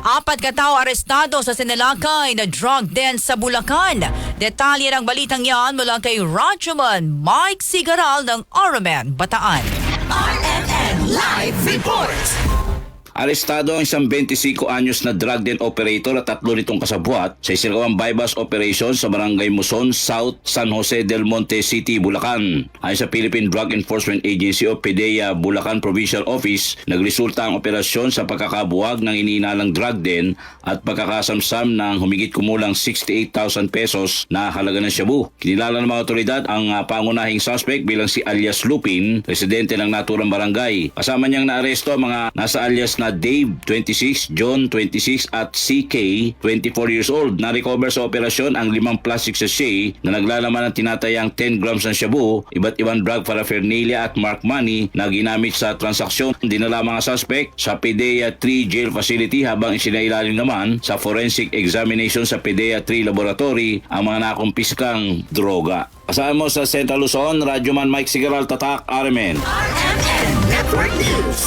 Apat katao arestado sa sinalakay na drug den sa Bulacan. Detalye ng balitang yan mula kay Rajaman Mike Sigaral ng Araman, Bataan. RMN! Arestado ang isang 25 anyos na drug den operator at tatlo nitong kasabwat sa isinagawang bypass operation sa barangay Muson, South San Jose del Monte City, Bulacan. Ayon sa Philippine Drug Enforcement Agency o PDEA Bulacan Provincial Office, nagresulta ang operasyon sa pagkakabuwag ng iniinalang drug den at pagkakasamsam ng humigit kumulang 68,000 pesos na halaga ng shabu. Kinilala ng mga otoridad ang ah, pangunahing suspect bilang si alias Lupin, residente ng naturang barangay. Kasama niyang naaresto mga nasa alias na Dave, 26, John, 26 at CK, 24 years old. Na-recover sa operasyon ang limang plastic sachet na naglalaman ng tinatayang 10 grams ng shabu, iba't ibang drug paraphernalia at mark money na ginamit sa transaksyon. Dinala mga suspect sa PDEA 3 jail facility habang isinailalim naman sa forensic examination sa PDEA 3 laboratory ang mga nakumpiskang droga. Kasama mo sa Central Luzon, Radyoman Mike Sigaral Tatak, RMN. RMN Network News!